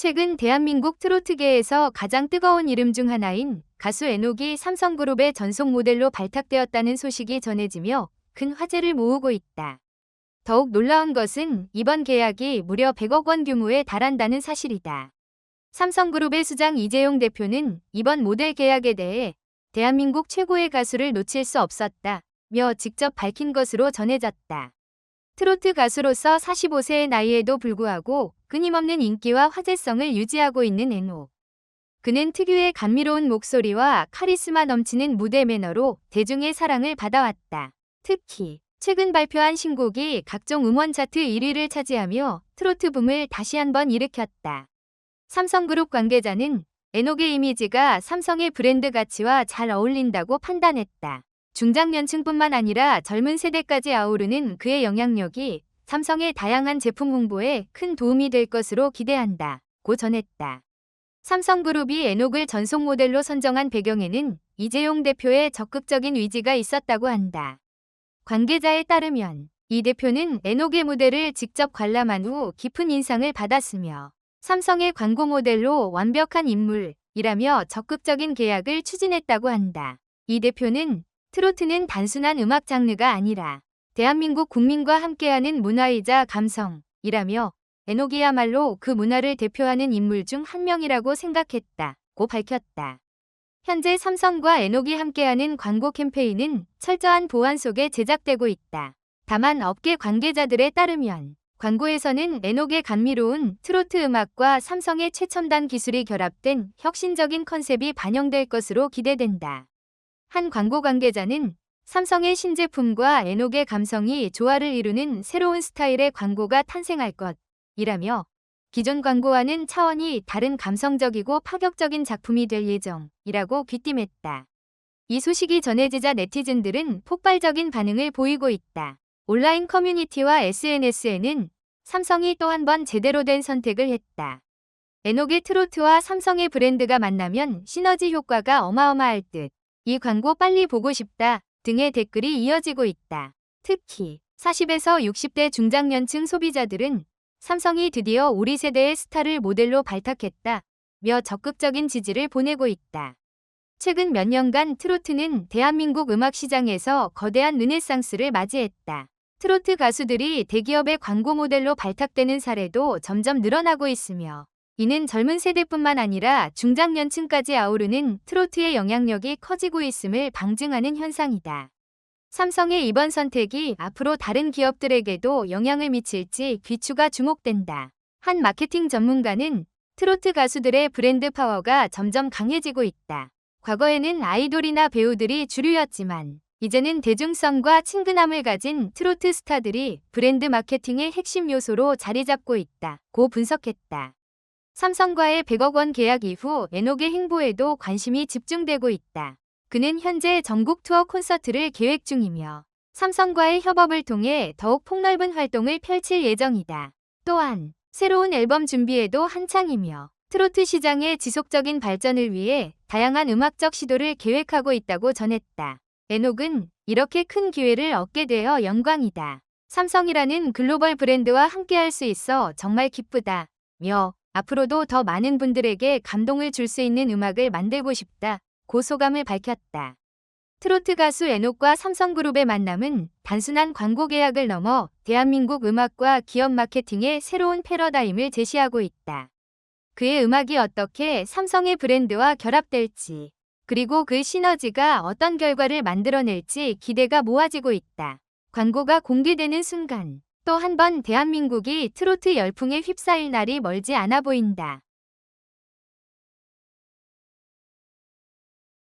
최근 대한민국 트로트계에서 가장 뜨거운 이름 중 하나인 가수 에녹이 삼성그룹의 전속 모델로 발탁되었다는 소식이 전해지며 큰 화제를 모으고 있다. 더욱 놀라운 것은 이번 계약이 무려 100억 원 규모에 달한다는 사실이다. 삼성그룹의 수장 이재용 대표는 이번 모델 계약에 대해 대한민국 최고의 가수를 놓칠 수 없었다. 며 직접 밝힌 것으로 전해졌다. 트로트 가수로서 45세의 나이에도 불구하고 끊임없는 인기와 화제성을 유지하고 있는 에녹. 그는 특유의 감미로운 목소리와 카리스마 넘치는 무대 매너로 대중의 사랑을 받아왔다. 특히 최근 발표한 신곡이 각종 음원 차트 1위를 차지하며 트로트 붐을 다시 한번 일으켰다. 삼성그룹 관계자는 에녹의 이미지가 삼성의 브랜드 가치와 잘 어울린다고 판단했다. 중장년층뿐만 아니라 젊은 세대까지 아우르는 그의 영향력이 삼성의 다양한 제품 홍보에 큰 도움이 될 것으로 기대한다. 고 전했다. 삼성그룹이 에녹을 전속 모델로 선정한 배경에는 이재용 대표의 적극적인 의지가 있었다고 한다. 관계자에 따르면 이 대표는 에녹의 무대를 직접 관람한 후 깊은 인상을 받았으며 삼성의 광고 모델로 완벽한 인물이라며 적극적인 계약을 추진했다고 한다. 이 대표는 트로트는 단순한 음악 장르가 아니라 대한민국 국민과 함께하는 문화이자 감성이라며 에녹이야말로 그 문화를 대표하는 인물 중 한 명이라고 생각했다고 밝혔다. 현재 삼성과 에녹이 함께하는 광고 캠페인은 철저한 보안 속에 제작되고 있다. 다만 업계 관계자들에 따르면 광고에서는 에녹의 감미로운 트로트 음악과 삼성의 최첨단 기술이 결합된 혁신적인 컨셉이 반영될 것으로 기대된다. 한 광고 관계자는 삼성의 신제품과 에녹의 감성이 조화를 이루는 새로운 스타일의 광고가 탄생할 것이라며 기존 광고와는 차원이 다른 감성적이고 파격적인 작품이 될 예정이라고 귀띔했다. 이 소식이 전해지자 네티즌들은 폭발적인 반응을 보이고 있다. 온라인 커뮤니티와 SNS에는 삼성이 또 한 번 제대로 된 선택을 했다. 에녹의 트로트와 삼성의 브랜드가 만나면 시너지 효과가 어마어마할 듯. 이 광고 빨리 보고 싶다 등의 댓글이 이어지고 있다. 특히 40에서 60대 중장년층 소비자들은 삼성이 드디어 우리 세대의 스타를 모델로 발탁했다. 며 적극적인 지지를 보내고 있다. 최근 몇 년간 트로트는 대한민국 음악 시장에서 거대한 르네상스를 맞이했다. 트로트 가수들이 대기업의 광고 모델로 발탁되는 사례도 점점 늘어나고 있으며 이는 젊은 세대뿐만 아니라 중장년층까지 아우르는 트로트의 영향력이 커지고 있음을 방증하는 현상이다. 삼성의 이번 선택이 앞으로 다른 기업들에게도 영향을 미칠지 귀추가 주목된다. 한 마케팅 전문가는 트로트 가수들의 브랜드 파워가 점점 강해지고 있다. 과거에는 아이돌이나 배우들이 주류였지만 이제는 대중성과 친근함을 가진 트로트 스타들이 브랜드 마케팅의 핵심 요소로 자리 잡고 있다. 고 분석했다. 삼성과의 100억 원 계약 이후 에녹의 행보에도 관심이 집중되고 있다. 그는 현재 전국 투어 콘서트를 계획 중이며 삼성과의 협업을 통해 더욱 폭넓은 활동을 펼칠 예정이다. 또한 새로운 앨범 준비에도 한창이며 트로트 시장의 지속적인 발전을 위해 다양한 음악적 시도를 계획하고 있다고 전했다. 에녹은 이렇게 큰 기회를 얻게 되어 영광이다. 삼성이라는 글로벌 브랜드와 함께할 수 있어 정말 기쁘다. 며 앞으로도 더 많은 분들에게 감동을 줄 수 있는 음악을 만들고 싶다. 고소감을 밝혔다. 트로트 가수 에녹과 삼성그룹의 만남은 단순한 광고 계약을 넘어 대한민국 음악과 기업 마케팅의 새로운 패러다임을 제시하고 있다. 그의 음악이 어떻게 삼성의 브랜드와 결합될지, 그리고 그 시너지가 어떤 결과를 만들어낼지 기대가 모아지고 있다. 광고가 공개되는 순간 또 한 번 대한민국이 트로트 열풍에 휩싸일 날이 멀지 않아 보인다.